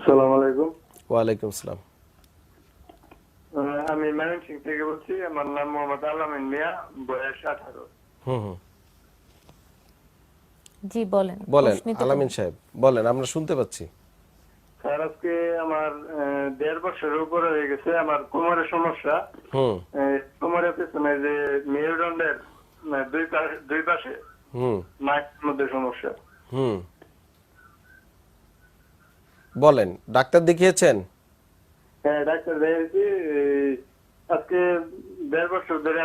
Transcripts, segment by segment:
আসসালামু আলাইকুম। ওয়ালাইকুম আমি ময়মনসিং থেকে বলছি আমার নাম মোহাম্মদ আলামিন মিয়া বয়স আঠারো। হুম হুম। জি বলেন বলেন আলামিন সাহেব বলেন আমরা শুনতে পাচ্ছি। স্যার আজকে আমার আহ, দেড় বছরের উপরে হয়ে গেছে আমার কোমরের সমস্যা। হুম। কোমরের পেছনে যে মেরুদণ্ডের দুই পাশে দুই পাশে হুম। নাকের মধ্যে সমস্যা। হুম। বলেন ডাক্তার দেখিয়েছেন? হ্যাঁ ডাক্তার দেখেছি আজকে দেড় বছর ধরে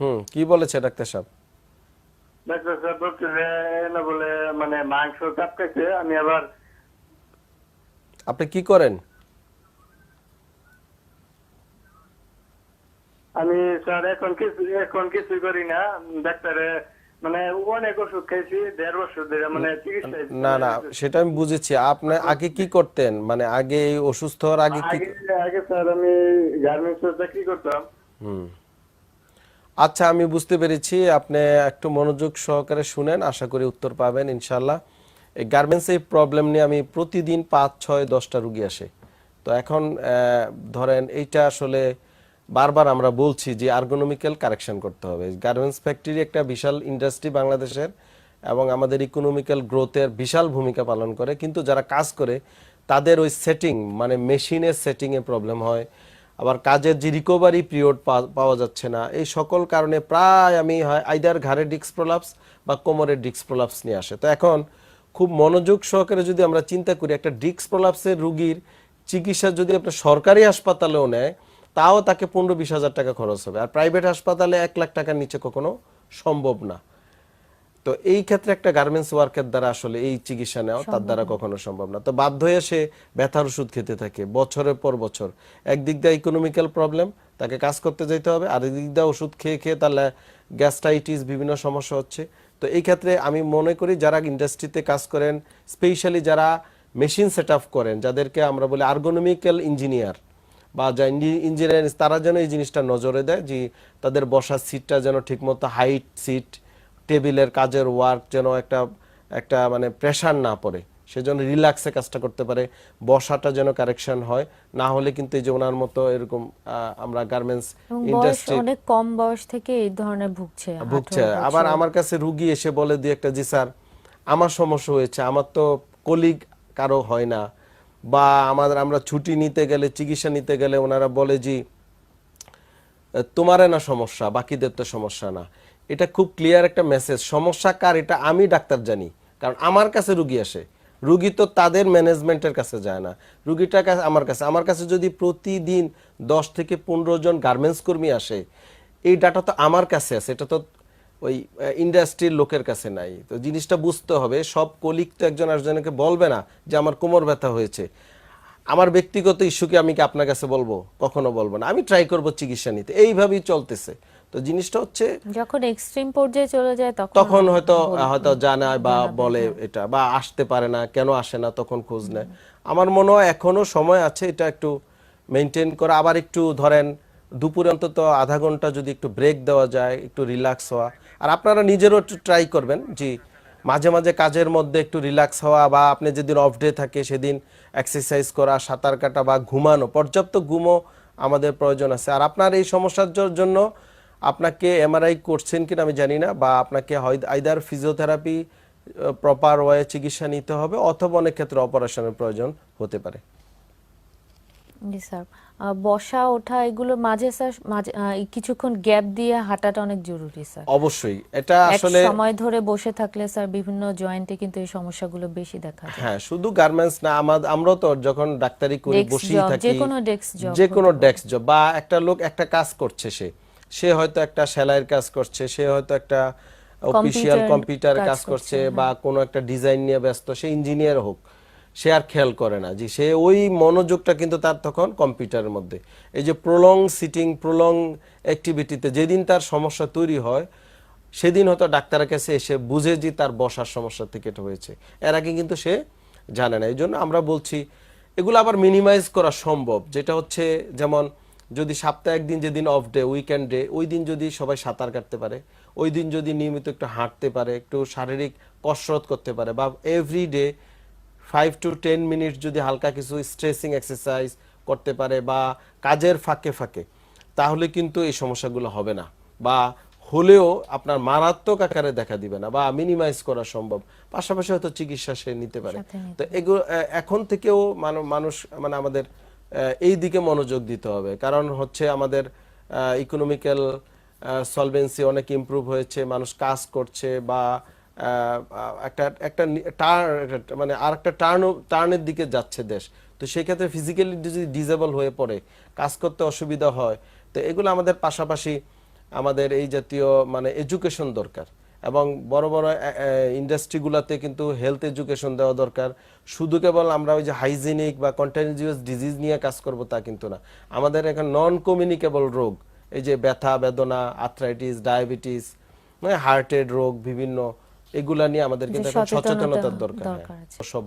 হুম কি বলেছে ডাক্তার সাহেব? ডাক্তার সাহেব বলছে বলে মানে মাংস কাপকাইছে আমি আবার আপনি কি করেন? আমি স্যার এখন কিছু এখন কিছুই করি না। ডাক্তারে মানে অনেক ওষুধ খাইছি দেড় বছর ধরে মানে চিকিৎসা না না সেটা আমি বুঝেছি। আপনি আগে কি করতেন? মানে আগে এই অসুস্থ হওয়ার আগে কি আগে আগে স্যার আমি গার্মেন্টস চাকরি করতাম। হুম। আচ্ছা আমি বুঝতে পেরেছি। আপনি একটু মনোযোগ সহকারে শুনেন আশা করি উত্তর পাবেন ইনশাল্লাহ এই গার্মেন্টস এই প্রবলেম নিয়ে আমি প্রতিদিন পাঁচ ছয় দশটা রুগী আসে। তো এখন আহ, ধরেন এইটা আসলে বারবার আমরা বলছি যে আর্গোনমিক্যাল কারেকশন করতে হবে। গার্মেন্টস ফ্যাক্টরি একটা বিশাল ইন্ডাস্ট্রি বাংলাদেশের এবং আমাদের ইকোনমিক্যাল গ্রোথের বিশাল ভূমিকা পালন করে। কিন্তু যারা কাজ করে, তাদের ওই সেটিং মানে মেশিনের সেটিংয়ে প্রবলেম হয়। আবার কাজের যে রিকভারি পিরিয়ড পাওয়া যাচ্ছে না। এই সকল কারণে প্রায় আমি হয় আইদার ঘাড়ে ডিস্ক প্রলাপস বা কোমরের ডিস্ক প্রলাপস নিয়ে আসে। তো এখন খুব মনোযোগ সহকারে যদি আমরা চিন্তা করি, একটা ডিস্ক প্রলাপসের রুগীর চিকিৎসা যদি আপনার সরকারি হাসপাতালেও নেয় তাও তাকে পনেরো বিশ হাজার টাকা খরচ হবে। আর প্রাইভেট হাসপাতালে এক লাখ টাকার নিচে কখনো সম্ভব না। তো এই ক্ষেত্রে একটা গার্মেন্টস ওয়ার্কের দ্বারা আসলে এই চিকিৎসা নেওয়া তার দ্বারা কখনো সম্ভব না। তো বাধ্য হয়ে সে ব্যথার ওষুধ খেতে থাকে বছরের পর বছর। একদিক দিয়ে ইকোনমিক্যাল প্রবলেম তাকে কাজ করতে যেতে হবে। আর এদিক দিয়ে ওষুধ খেয়ে খেয়ে তাহলে গ্যাস্ট্রাইটিস বিভিন্ন সমস্যা হচ্ছে। তো এই ক্ষেত্রে আমি মনে করি যারা ইন্ডাস্ট্রিতে কাজ করেন স্পেশালি যারা মেশিন সেট করেন যাদেরকে আমরা বলি আর্গোনমিক্যাল ইঞ্জিনিয়ার বা যা ইঞ্জিনিয়ার তারা যেন এই জিনিসটা নজরে দেয় যে তাদের বসার সিটটা যেন ঠিকমতো হাইট সিট টেবিলের কাজের ওয়ার্ক যেন একটা একটা মানে প্রেশার না পড়ে। সেজন্য রিল্যাক্সে কাজটা করতে পারে বসাটা যেন কারেকশন হয়। না হলে কিন্তু এই যে ওনার মতো এরকম আমরা গার্মেন্টস ইন্ডাস্ট্রি অনেক কম বয়স থেকে এই ধরনের ভুগছে ভুগছে। আবার আমার কাছে রুগী এসে বলে দুই একটা জি স্যার আমার সমস্যা হয়েছে। আমার তো কলিগ কারও হয় না। বা আমাদের, আমরা ছুটি নিতে গেলে, চিকিৎসা নিতে গেলে ওনারা বলে যে, তোমারে না সমস্যা, বাকিদের তো সমস্যা না। এটা খুব ক্লিয়ার একটা মেসেজ সমস্যা কার? এটা আমি ডাক্তার জানি। কারণ আমার কাছে রুগী আসে। রুগী তো তাদের ম্যানেজমেন্টের কাছে যায় না। রুগীটা কাছে আমার কাছে। আমার কাছে যদি প্রতিদিন দশ থেকে পনেরো জন গার্মেন্টস কর্মী আসে, এই ডাটা তো আমার কাছে আছে। এটা তো ওই ইন্ডাস্ট্রির লোকের কাছে নাই। তো জিনিসটা বুঝতে হবে সব কলিগ তো একজন আরেকজনকে বলবে না যে আমার কোমর ব্যথা হয়েছে। আমার ব্যক্তিগত ইস্যুকে আমি কি আপনার কাছে বলব? কখনো বলব না। আমি ট্রাই করব চিকিৎসা নিতে। এইভাবেই চলতেছে। তো জিনিসটা হচ্ছে যখন এক্সট্রিম পর্যায়ে চলে যায় তখন তখন হয়তো হয়তো জানায় বা বলে এটা বা আসতে পারে না কেন আসে না তখন খোঁজ নেয়। আমার মনে হয় এখনও সময় আছে এটা একটু মেনটেন করা। আবার একটু ধরেন দুপুরে অন্তত আধা ঘণ্টা যদি একটু ব্রেক দেওয়া যায় একটু রিল্যাক্স হওয়া আর আপনারা নিজেরও একটু ট্রাই করবেন, জি। মাঝে মাঝে কাজের মধ্যে একটু রিল্যাক্স হওয়া বা আপনি যেদিন অফ ডে থাকে সেদিন এক্সারসাইজ করা, সাঁতার কাটা বা ঘুমানো, পর্যাপ্ত ঘুমও আমাদের প্রয়োজন আছে। আর আপনার এই সমস্যার জন্য আপনাকে এমআরআই করছেন কিনা আমি জানি না বা আপনাকে আইদার ফিজিওথেরাপি প্রপার ওয়ে চিকিৎসা নিতে হবে অথবা অনেক ক্ষেত্রে অপারেশনের প্রয়োজন হতে পারে। জি স্যার বসা ওঠা এগুলো মাঝে স্যার কিছুক্ষণ গ্যাপ দিয়ে হাঁটাটা অনেক জরুরি স্যার। অবশ্যই। এটা আসলে সময় ধরে বসে থাকলে স্যার বিভিন্ন জয়েন্টে কিন্তু এই সমস্যাগুলো বেশি দেখা যায়। হ্যাঁ শুধু গার্মেন্টস না আমরাও তো যখন ডাক্তারি করি বসেই থাকি যেকোনো desk job যে কোনো ডেস্ক জব বা একটা লোক একটা কাজ করছে সে সে হয়তো একটা সেলাইয়ের কাজ করছে সে হয়তো একটা অফিসিয়াল কম্পিউটার কাজ করছে, হ্যাঁ। বা কোনো একটা ডিজাইন নিয়ে ব্যস্ত সে ইঞ্জিনিয়ার হোক। সে আর খেয়াল করে না। যে সে ওই মনোযোগটা কিন্তু তার তখন কম্পিউটারের মধ্যে। এই যে প্রলং সিটিং প্রলং অ্যাক্টিভিটিতে যেদিন তার সমস্যা তৈরি হয়, সেদিন হয়তো ডাক্তারের কাছে এসে বুঝে যে তার বসার সমস্যা থেকে এটা হয়েছে। এর আগে কিন্তু সে জানে না। এই জন্য আমরা বলছি, এগুলো আবার মিনিমাইজ করা সম্ভব। যেটা হচ্ছে, যেমন যদি সপ্তাহে একদিন যেদিন অফ ডে উইকেন্ড ডে ওই দিন যদি সবাই সাঁতার কাটতে পারে, ওই দিন যদি নিয়মিত একটু হাঁটতে পারে, একটু শারীরিক কসরত করতে পারে, বা every day five to ten minute যদি হালকা কিছু স্ট্রেসিং এক্সারসাইজ করতে পারে বা কাজের ফাঁকে ফাঁকে তাহলে কিন্তু এই সমস্যাগুলো হবে না। বা হলেও আপনার মারাত্মক আকারে দেখা দিবে না বা মিনিমাইজ করা সম্ভব। পাশাপাশি হয়তো চিকিৎসা সে নিতে পারে। তো এগুলো এখন থেকেও মানুষ মানে আমাদের এই দিকে মনোযোগ দিতে হবে। কারণ হচ্ছে আমাদের ইকোনমিক্যাল সলভেন্সি অনেক ইমপ্রুভ হয়েছে মানুষ কাজ করছে বা একটা একটা টার্ন মানে আর একটা টার্ন টার্নের দিকে যাচ্ছে দেশ। তো সেই ক্ষেত্রে ফিজিক্যালি যদি ডিজেবল হয়ে পড়ে, কাজ করতে অসুবিধা হয়, তো এগুলো আমাদের পাশাপাশি আমাদের এই জাতীয় মানে এডুকেশন দরকার। এবং বড় বড় ইন্ডাস্ট্রিগুলোতে কিন্তু হেলথ এডুকেশন দেওয়া দরকার। শুধু কেবল আমরা ওই যে হাইজিনিক বা কন্টিনিউয়াস ডিজিজ নিয়ে কাজ করব তা কিন্তু না। আমাদের এখন নন কমিউনিকেবল রোগ, এই যে ব্যথা, বেদনা আর্থ্রাইটিস ডায়াবেটিস হার্টের রোগ, বিভিন্ন এগুলা নিয়ে আমাদের কিন্তু এখন সচেতনতার দরকার হ্যাঁ। সব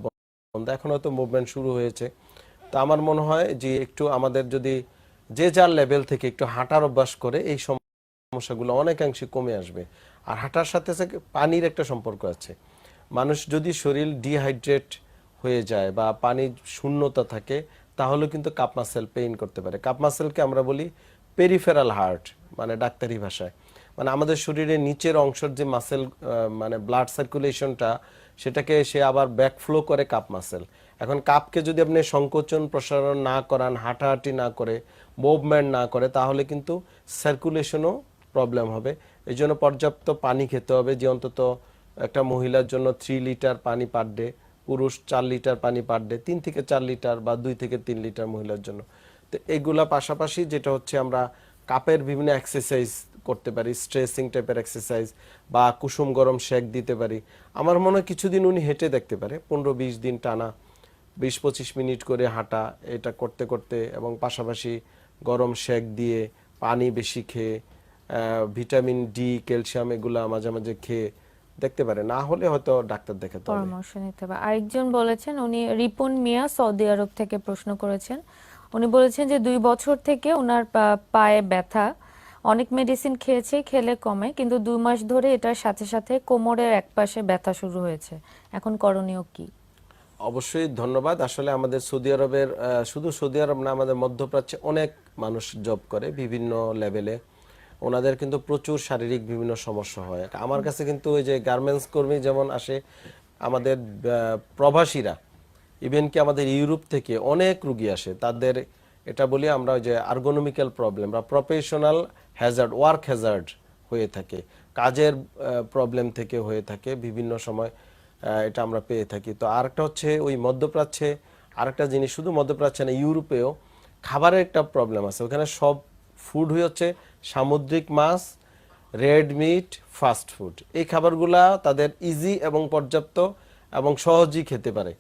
বন্ধ। এখন হয়তো মুভমেন্ট শুরু হয়েছে। তো আমার মনে হয় যে একটু আমাদের যদি যে যার লেভেল থেকে একটু হাঁটার অভ্যাস করে এই সমস্যাগুলো অনেকাংশে কমে আসবে। আর হাঁটার সাথে সাথে পানির একটা সম্পর্ক আছে। মানুষ যদি শরীর ডিহাইড্রেট হয়ে যায় বা পানির শূন্যতা থাকে তাহলে কিন্তু কাপ মাসেল পেইন করতে পারে। কাপ মাসেলকে আমরা বলি পেরিফেরাল হার্ট মানে ডাক্তারি ভাষায়। মানে আমাদের শরীরের নিচের অংশের যে মাসেল মানে ব্লাড সার্কুলেশনটা সেটাকে সে আবার ব্যাকফ্লো করে কাপ মাসেল এখন কাপকে যদি আপনি সংকোচন প্রসারণ না করান, হাঁটাহাঁটি না করে মুভমেন্ট না করে, তাহলে কিন্তু সার্কুলেশনও প্রবলেম হবে। এই জন্য পর্যাপ্ত পানি খেতে হবে, যে অন্তত একটা মহিলার জন্য থ্রি লিটার পানি পার ডে পুরুষ চার লিটার পানি পার ডে তিন থেকে চার লিটার বা দুই থেকে তিন লিটার মহিলার জন্য। তো এগুলা পাশাপাশি যেটা হচ্ছে আমরা কাপের বিভিন্ন এক্সারসাইজ করতে পারি স্ট্রেসিং টাইপের এক্সারসাইজ বা কুসুম গরম শেক দিতে পারি। আমার মনে হয় কিছুদিন উনি হেঁটে দেখতে পারে, পনেরো বিশ দিন টানা, বিশ পঁচিশ মিনিট করে হাঁটা, এটা করতে করতে এবং পাশাপাশি গরম শেক দিয়ে পানি বেশি খেয়ে ভিটামিন ডি ক্যালসিয়াম এগুলা মাঝে মাঝে খেয়ে দেখতে পারে। না হলে হয়তো ডাক্তার হবে। পরামর্শ নিতে হবে। আরেকজন বলেছেন, উনি রিপন মিয়া, সৌদি আরব থেকে প্রশ্ন করেছেন। উনি বলেছেন যে দুই বছর থেকে ওনার পায়ে ব্যথা অনেক মেডিসিন খেয়েছে, খেলে কমে, কিন্তু দুই মাস ধরে এটার সাথে সাথে কোমরের একপাশে ব্যথা শুরু হয়েছে। এখন করণীয় কি? অবশ্যই ধন্যবাদ। আসলে আমাদের সৌদি আরবের শুধু সৌদি আরব না, আমাদের মধ্যপ্রাচ্যে অনেক মানুষ জব করে বিভিন্ন লেভেলে ওনাদের কিন্তু প্রচুর শারীরিক বিভিন্ন সমস্যা হয়। আমার কাছে কিন্তু ওই যে গার্মেন্টস কর্মী যেমন আসে, আমাদের প্রবাসীরা ইভেন কি আমাদের ইউরোপ থেকে অনেক রুগী আসে, তাদের এটা বলি আমরা যে আর্গোনমিক্যাল প্রবলেম বা প্রফেশনাল হ্যাজার্ড ওয়ার্ক হ্যাজার্ড হয়ে থাকে, কাজের প্রবলেম থেকে হয়ে থাকে, বিভিন্ন সময় এটা আমরা পেয়ে থাকি। তো আরেকটা হচ্ছে ওই মধ্যপ্রাচ্যে, আরেকটা জিনিস শুধু মধ্যপ্রাচ্যে না, ইউরোপেও খাবারের একটা প্রবলেম আছে। ওখানে সব ফুড হয়ে হচ্ছে সামুদ্রিক মাছ রেড মিট ফাস্ট ফুড এই খাবারগুলা তাদের ইজি এবং পর্যাপ্ত এবং সহজেই খেতে পারে।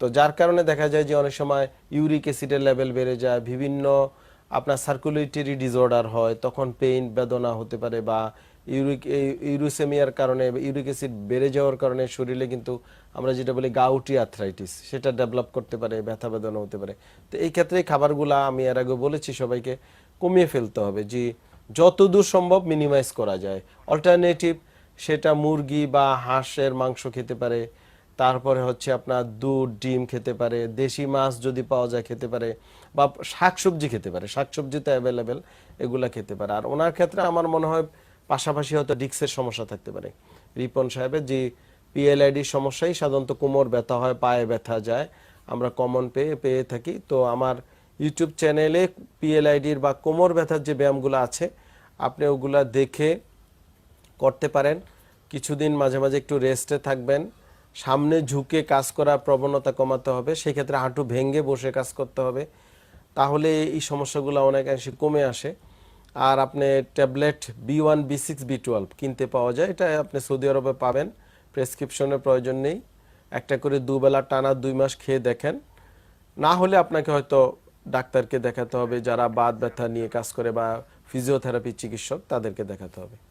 তো যার কারণে দেখা যায় যে অনেক সময় ইউরিক অ্যাসিডের লেভেল বেড়ে যায়, বিভিন্ন আপনার সার্কুলেটরি ডিসঅর্ডার হয়, তখন পেইন বেদনা হতে পারে বা ইউরিক ইউরোসেমিয়ার কারণে ইউরিক অ্যাসিড বেড়ে যাওয়ার কারণে শরীরে কিন্তু আমরা যেটা বলি গাউটি আর্থ্রাইটিস সেটা ডেভেলপ করতে পারে, ব্যথা বেদনা হতে পারে। তো এই ক্ষেত্রে খাবারগুলা আমি এর আগে বলেছি সবাইকে, কমিয়ে ফেলতে হবে যে যতদূর সম্ভব মিনিমাইজ করা যায়। অল্টারনেটিভ সেটা মুরগি বা হাঁসের মাংস খেতে পারে তারপরে হচ্ছে আপনার দুধ, ডিম খেতে পারে, দেশি মাছ যদি পাওয়া যায় খেতে পারে, বা শাকসবজি খেতে পারে, শাকসবজি তো অ্যাভেলেবেল এগুলা খেতে পারে। আর ওনার ক্ষেত্রে আমার মনে হয় পাশাপাশি হয়তো ডিক্সের সমস্যা থাকতে পারে। রিপন সাহেবের যে পিএলআইডির সমস্যাই সাধারণত কোমর ব্যথা হয়, পায়ে ব্যথা যায়, আমরা কমন পেয়ে পেয়ে থাকি। তো আমার ইউটিউব চ্যানেলে পিএলআইডির বা কোমর ব্যথার যে ব্যায়ামগুলো আছে, আপনি ওগুলা দেখে করতে পারেন। কিছুদিন মাঝে মাঝে একটু রেস্টে থাকবেন। সামনে ঝুঁকে কাজ করার প্রবণতা কমাতে হবে, সেক্ষেত্রে হাঁটু ভেঙে বসে কাজ করতে হবে। তাহলে এই সমস্যাগুলো অনেকাংশে কমে আসে। আর আপনি tablet B one, B six, B twelve কিনতে পাওয়া যায়, এটা আপনি সৌদি আরবে পাবেন। প্রেসক্রিপশনের প্রয়োজন নেই। একটা করে দুবেলা টানা দুই মাস খেয়ে দেখেন। না হলে আপনাকে হয়তো ডাক্তারকে দেখাতে হবে, যারা বাদ ব্যথা নিয়ে কাজ করে বা ফিজিওথেরাপি চিকিৎসক, তাদেরকে দেখাতে হবে।